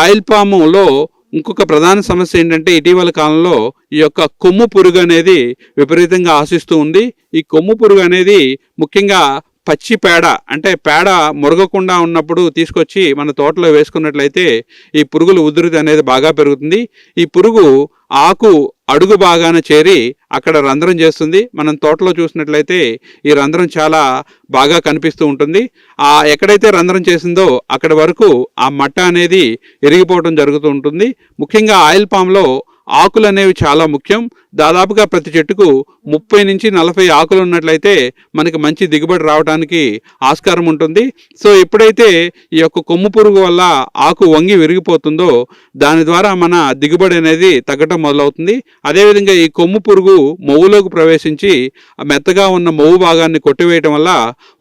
Oil పాములో ఇంకొక ప్రధాన సమస్య ఏంటంటే ఇటీవల కాలంలో ఈ యొక్క కొమ్ము పురుగు అనేది విపరీతంగా ఆశిస్తూ ఉంది. ఈ కొమ్ము పురుగు అనేది ముఖ్యంగా పచ్చి పేడ అంటే పేడ మురగకుండా ఉన్నప్పుడు తీసుకొచ్చి మన తోటలో వేసుకున్నట్లయితే ఈ పురుగుల ఉధృతి అనేది బాగా పెరుగుతుంది. ఈ పురుగు ఆకు అడుగు బాగాన చేరి అక్కడ రంధ్రం చేస్తుంది. మనం తోటలో చూసినట్లయితే ఈ రంధ్రం చాలా బాగా కనిపిస్తూ ఉంటుంది. ఆ ఎక్కడైతే రంధ్రం చేసిందో అక్కడ వరకు ఆ మట్ట అనేది ఎరిగిపోవడం జరుగుతూ ఉంటుంది. ముఖ్యంగా ఆయిల్ పామ్లో ఆకులు అనేవి చాలా ముఖ్యం. దాదాపుగా ప్రతి చెట్టుకు ముప్పై నుంచి నలభై ఆకులు ఉన్నట్లయితే మనకి మంచి దిగుబడి రావడానికి ఆస్కారం ఉంటుంది. సో ఎప్పుడైతే ఈ యొక్క కొమ్ము పురుగు వల్ల ఆకు వంగి విరిగిపోతుందో దాని ద్వారా మన దిగుబడి అనేది తగ్గటం మొదలవుతుంది. అదేవిధంగా ఈ కొమ్ము పురుగు మొవ్వులోకి ప్రవేశించి ఆ మెత్తగా ఉన్న మొవ్వు భాగాన్ని కొట్టివేయటం వల్ల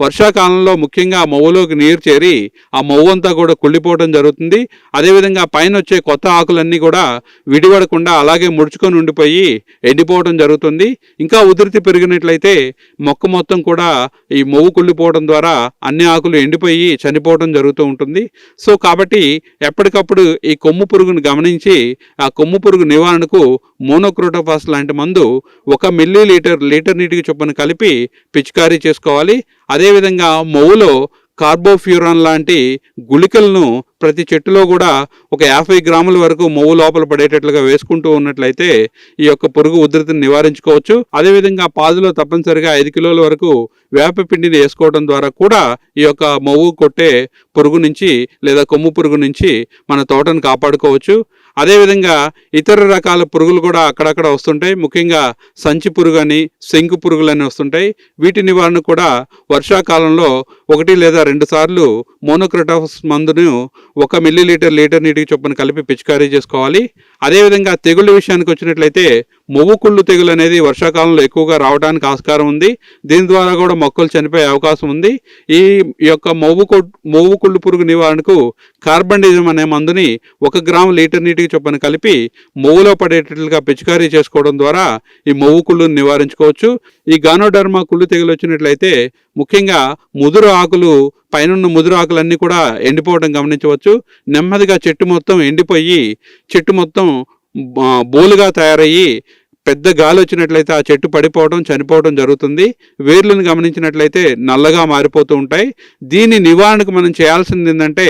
వర్షాకాలంలో ముఖ్యంగా ఆ మొవ్వులోకి నీరు చేరి ఆ మొవ్వు అంతా కూడా కుళ్ళిపోవడం జరుగుతుంది. అదేవిధంగా పైన వచ్చే కొత్త ఆకులన్నీ కూడా విడిపడకుండా అలాగే ముడుచుకొని ఉండిపోయి ఎండిపోవడం జరుగుతుంది. ఇంకా ఉధృతి పెరిగినట్లయితే మొక్క మొత్తం కూడా ఈ మొవ్వు కుళ్ళిపోవడం ద్వారా అన్ని ఆకులు ఎండిపోయి చనిపోవడం జరుగుతూ ఉంటుంది. సో కాబట్టి ఎప్పటికప్పుడు ఈ కొమ్ము పురుగును గమనించి ఆ కొమ్ము పురుగు నివారణకు మోనోక్రోటోఫాస్ లాంటి మందు ఒక మిల్లీ లీటర్ లీటర్ నీటికి చొప్పున కలిపి పిచికారీ చేసుకోవాలి. అదేవిధంగా మొవ్వులో కార్బోఫ్యూరాన్ లాంటి గుళికలను ప్రతి చెట్టులో కూడా ఒక యాభై గ్రాముల వరకు మొవ్వు లోపల పడేటట్లుగా వేసుకుంటూ ఉన్నట్లయితే ఈ యొక్క పురుగు ఉధృతిని నివారించుకోవచ్చు. అదేవిధంగా పాదులో తప్పనిసరిగా ఐదు కిలోల వరకు వేప పిండిని వేసుకోవడం ద్వారా కూడా ఈ యొక్క మొవ్వు కొట్టే పురుగు నుంచి లేదా కొమ్ము పురుగు నుంచి మన తోటను కాపాడుకోవచ్చు. అదేవిధంగా ఇతర రకాల పురుగులు కూడా అక్కడక్కడ వస్తుంటాయి. ముఖ్యంగా సంచి పురుగు అని శంకు పురుగులు అని వస్తుంటాయి. వీటి నివారణ కూడా వర్షాకాలంలో ఒకటి లేదా రెండు సార్లు మోనోక్రోటాఫస్ మందును ఒక మిల్లీ లీటర్ లీటర్ నీటికి చొప్పున కలిపి పిచికారీ చేసుకోవాలి. అదేవిధంగా తెగుళ్ళ విషయానికి వచ్చినట్లయితే మొవ్వు కుళ్ళు తెగులు అనేది వర్షాకాలంలో ఎక్కువగా రావడానికి ఆస్కారం ఉంది. దీని ద్వారా కూడా మొక్కలు చనిపోయే అవకాశం ఉంది. ఈ యొక్క మొవ్వు మొవ్వు కుళ్ళు పురుగు నివారణకు కార్బండిజం అనే మందుని ఒక గ్రాము లీటర్ నీటికి చొప్పున కలిపి మొవ్వులో పడేటట్లుగా పిచికారీ చేసుకోవడం ద్వారా ఈ మొవ్వు కుళ్ళును నివారించుకోవచ్చు. ఈ గానోడర్మా కుళ్ళు తెగులు వచ్చినట్లయితే ముఖ్యంగా ముదురు ఆకులు పైనున్న ముదురు ఆకులన్నీ కూడా ఎండిపోవడం గమనించవచ్చు. నెమ్మదిగా చెట్టు మొత్తం ఎండిపోయి చెట్టు మొత్తం బోలుగా తయారయ్యి పెద్ద గాలి వచ్చినట్లయితే ఆ చెట్టు పడిపోవడం చనిపోవడం జరుగుతుంది. వేర్లను గమనించినట్లయితే నల్లగా మారిపోతూ ఉంటాయి. దీని నివారణకు మనం చేయాల్సింది ఏంటంటే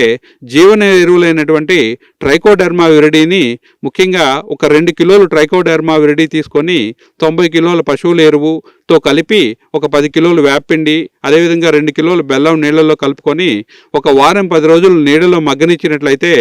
జీవన ఎరువులైనటువంటి ట్రైకోడెర్మా విరడీని ముఖ్యంగా ఒక రెండు కిలోలు ట్రైకోడెర్మా విరడీ తీసుకొని తొంభై కిలోల పశువుల ఎరువుతో కలిపి ఒక పది కిలోలు వేపిండి అదేవిధంగా రెండు కిలోలు బెల్లం నీళ్ళల్లో కలుపుకొని ఒక వారం పది రోజులు నీడలో మగ్గనిచ్చినట్లయితే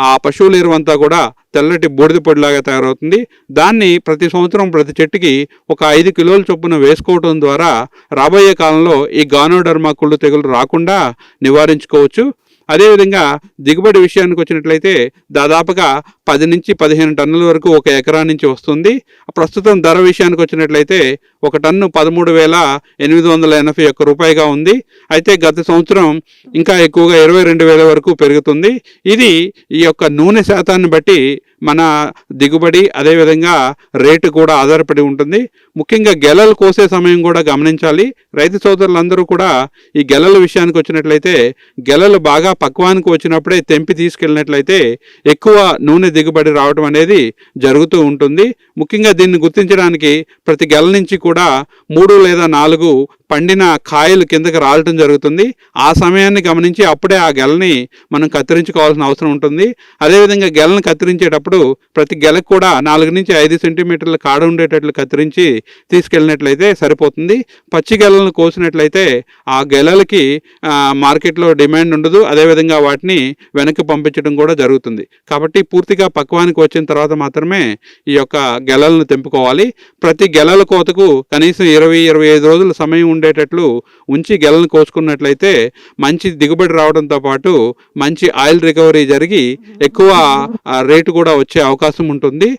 ఆ పశువుల ఎరువు అంతా కూడా తెల్లటి బూడిద పొడిలాగా తయారవుతుంది. దాన్ని ప్రతి సంవత్సరం ప్రతి చెట్టుకి ఒక ఐదు కిలోల చొప్పున వేసుకోవడం ద్వారా రాబోయే కాలంలో ఈ గానోడర్మా కుళ్ళు తెగులు రాకుండా నివారించుకోవచ్చు. అదేవిధంగా దిగుబడి విషయానికి వచ్చినట్లయితే దాదాపుగా పది నుంచి పదిహేను టన్నుల వరకు ఒక ఎకరా నుంచి వస్తుంది. ప్రస్తుతం ధర విషయానికి వచ్చినట్లయితే ఒక టన్ను పదమూడు వేల ఎనిమిది వందల ఎనభై ఒక్క రూపాయిగా ఉంది. అయితే గత సంవత్సరం ఇంకా ఎక్కువగా ఇరవై రెండు వేల వరకు పెరుగుతుంది. ఇది ఈ యొక్క నూనె శాతాన్ని బట్టి మన దిగుబడి అదేవిధంగా రేటు కూడా ఆధారపడి ఉంటుంది. ముఖ్యంగా గెలలు కోసే సమయం కూడా గమనించాలి. రైతు సోదరులందరూ కూడా ఈ గెలల విషయానికి వచ్చినట్లయితే గెలలు బాగా పక్వానికి వచ్చినప్పుడే తెంపి తీసుకెళ్ళినట్లయితే ఎక్కువ నూనె దిగుబడి రావడం అనేది జరుగుతూ ఉంటుంది. ముఖ్యంగా దీన్ని గుర్తించడానికి ప్రతి గెల నుంచి కూడా మూడు లేదా నాలుగు పండిన కాయలు కిందకి రాలటం జరుగుతుంది. ఆ సమయాన్ని గమనించి అప్పుడే ఆ గెలని మనం కత్తిరించుకోవాల్సిన అవసరం ఉంటుంది. అదేవిధంగా గెలను కత్తిరించేటప్పుడు ప్రతి గెలకు కూడా నాలుగు నుంచి ఐదు సెంటీమీటర్ల కాడ ఉండేటట్లు కత్తిరించి తీసుకెళ్ళినట్లయితే సరిపోతుంది. పచ్చి గెలను కోసినట్లయితే ఆ గెలలకి మార్కెట్లో డిమాండ్ ఉండదు. అదేవిధంగా వాటిని వెనక్కి పంపించడం కూడా జరుగుతుంది. కాబట్టి పూర్తిగా పక్వానికి వచ్చిన తర్వాత మాత్రమే ఈ యొక్క గెలలను తెంపుకోవాలి. ప్రతి గెలల కోతకు కనీసం ఇరవై ఇరవై ఐదు రోజుల సమయం ఉండేటట్లు ఉంచి గెలను కోసుకున్నట్లయితే మంచి దిగుబడి రావడంతో పాటు మంచి ఆయిల్ రికవరీ జరిగి ఎక్కువ రేటు కూడా వచ్చే అవకాశం ఉంటుంది.